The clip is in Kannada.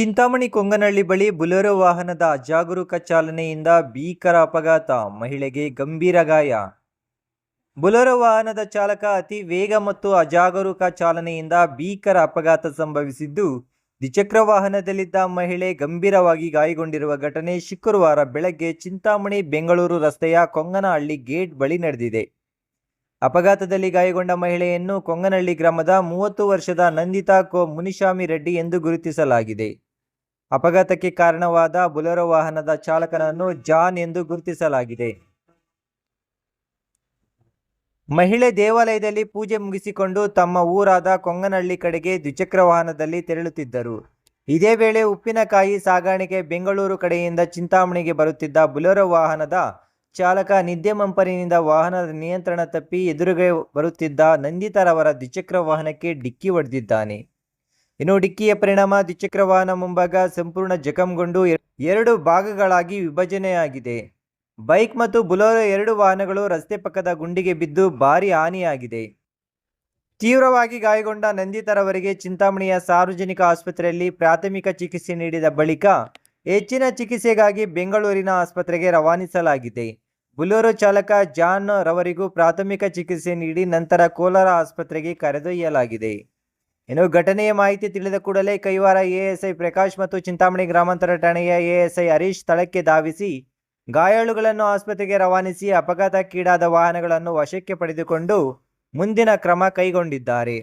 ಚಿಂತಾಮಣಿ ಕೊಂಗನಹಳ್ಳಿ ಬಳಿ ಬುಲೆರೋ ವಾಹನದ ಅಜಾಗರೂಕ ಚಾಲನೆಯಿಂದ ಭೀಕರ ಅಪಘಾತ. ಮಹಿಳೆಗೆ ಗಂಭೀರ ಗಾಯ. ಬುಲೆರೋ ವಾಹನದ ಚಾಲಕ ಅತಿ ವೇಗ ಮತ್ತು ಅಜಾಗರೂಕ ಚಾಲನೆಯಿಂದ ಭೀಕರ ಅಪಘಾತ ಸಂಭವಿಸಿದ್ದು, ದ್ವಿಚಕ್ರ ವಾಹನದಲ್ಲಿದ್ದ ಮಹಿಳೆ ಗಂಭೀರವಾಗಿ ಗಾಯಗೊಂಡಿರುವ ಘಟನೆ ಶುಕ್ರವಾರ ಬೆಳಗ್ಗೆ ಚಿಂತಾಮಣಿ ಬೆಂಗಳೂರು ರಸ್ತೆಯ ಕೊಂಗನಹಳ್ಳಿ ಗೇಟ್ ಬಳಿ ನಡೆದಿದೆ. ಅಪಘಾತದಲ್ಲಿ ಗಾಯಗೊಂಡ ಮಹಿಳೆಯನ್ನು ಕೊಂಗನಹಳ್ಳಿ ಗ್ರಾಮದ ಮೂವತ್ತು ವರ್ಷದ ನಂದಿತಾ ಕೋ ಮುನಿಶಾಮಿ ರೆಡ್ಡಿ ಎಂದು ಗುರುತಿಸಲಾಗಿದೆ. ಅಪಘಾತಕ್ಕೆ ಕಾರಣವಾದ ಬುಲೆರೋ ವಾಹನದ ಚಾಲಕನನ್ನು ಜಾನ್ ಎಂದು ಗುರುತಿಸಲಾಗಿದೆ. ಮಹಿಳೆ ದೇವಾಲಯದಲ್ಲಿ ಪೂಜೆ ಮುಗಿಸಿಕೊಂಡು ತಮ್ಮ ಊರಾದ ಕೊಂಗನಹಳ್ಳಿ ಕಡೆಗೆ ದ್ವಿಚಕ್ರ ವಾಹನದಲ್ಲಿ ತೆರಳುತ್ತಿದ್ದರು. ಇದೇ ವೇಳೆ ಉಪ್ಪಿನಕಾಯಿ ಸಾಗಾಣಿಕೆ ಬೆಂಗಳೂರು ಕಡೆಯಿಂದ ಚಿಂತಾಮಣಿಗೆ ಬರುತ್ತಿದ್ದ ಬುಲೆರೋ ವಾಹನದ ಚಾಲಕ ನಿದ್ದೆ ಮಂಪರಿನಿಂದ ವಾಹನದ ನಿಯಂತ್ರಣ ತಪ್ಪಿ ಎದುರುಗೆ ಬರುತ್ತಿದ್ದ ನಂದಿತರವರ ದ್ವಿಚಕ್ರ ವಾಹನಕ್ಕೆ ಡಿಕ್ಕಿ ಹೊಡೆದಿದ್ದಾನೆ. ಇನ್ನು ಡಿಕ್ಕಿಯ ಪರಿಣಾಮ ದ್ವಿಚಕ್ರ ವಾಹನ ಮುಂಭಾಗ ಸಂಪೂರ್ಣ ಜಖಂಗೊಂಡು ಎರಡು ಭಾಗಗಳಾಗಿ ವಿಭಜನೆಯಾಗಿದೆ. ಬೈಕ್ ಮತ್ತು ಬುಲೋರೋ ಎರಡು ವಾಹನಗಳು ರಸ್ತೆ ಪಕ್ಕದ ಗುಂಡಿಗೆ ಬಿದ್ದು ಭಾರಿ ಹಾನಿಯಾಗಿದೆ. ತೀವ್ರವಾಗಿ ಗಾಯಗೊಂಡ ನಂದಿತರವರಿಗೆ ಚಿಂತಾಮಣಿಯ ಸಾರ್ವಜನಿಕ ಆಸ್ಪತ್ರೆಯಲ್ಲಿ ಪ್ರಾಥಮಿಕ ಚಿಕಿತ್ಸೆ ನೀಡಿದ ಬಳಿಕ ಹೆಚ್ಚಿನ ಚಿಕಿತ್ಸೆಗಾಗಿ ಬೆಂಗಳೂರಿನ ಆಸ್ಪತ್ರೆಗೆ ರವಾನಿಸಲಾಗಿದೆ. ಬುಲೋರೋ ಚಾಲಕ ಜಾನ್ ರವರಿಗೂ ಪ್ರಾಥಮಿಕ ಚಿಕಿತ್ಸೆ ನೀಡಿ ನಂತರ ಕೋಲಾರ ಆಸ್ಪತ್ರೆಗೆ ಕರೆದೊಯ್ಯಲಾಗಿದೆ. ಇನ್ನು ಘಟನೆಯ ಮಾಹಿತಿ ತಿಳಿದ ಕೂಡಲೇ ಕೈವಾರ ಎಎಸ್ಐ ಪ್ರಕಾಶ್ ಮತ್ತು ಚಿಂತಾಮಣಿ ಗ್ರಾಮಾಂತರ ಠಾಣೆಯ ಎಎಸ್ಐ ಹರೀಶ್ ಸ್ಥಳಕ್ಕೆ ಧಾವಿಸಿ ಗಾಯಾಳುಗಳನ್ನು ಆಸ್ಪತ್ರೆಗೆ ರವಾನಿಸಿ ಅಪಘಾತಕ್ಕೀಡಾದ ವಾಹನಗಳನ್ನು ವಶಕ್ಕೆ ಪಡೆದುಕೊಂಡು ಮುಂದಿನ ಕ್ರಮ ಕೈಗೊಂಡಿದ್ದಾರೆ.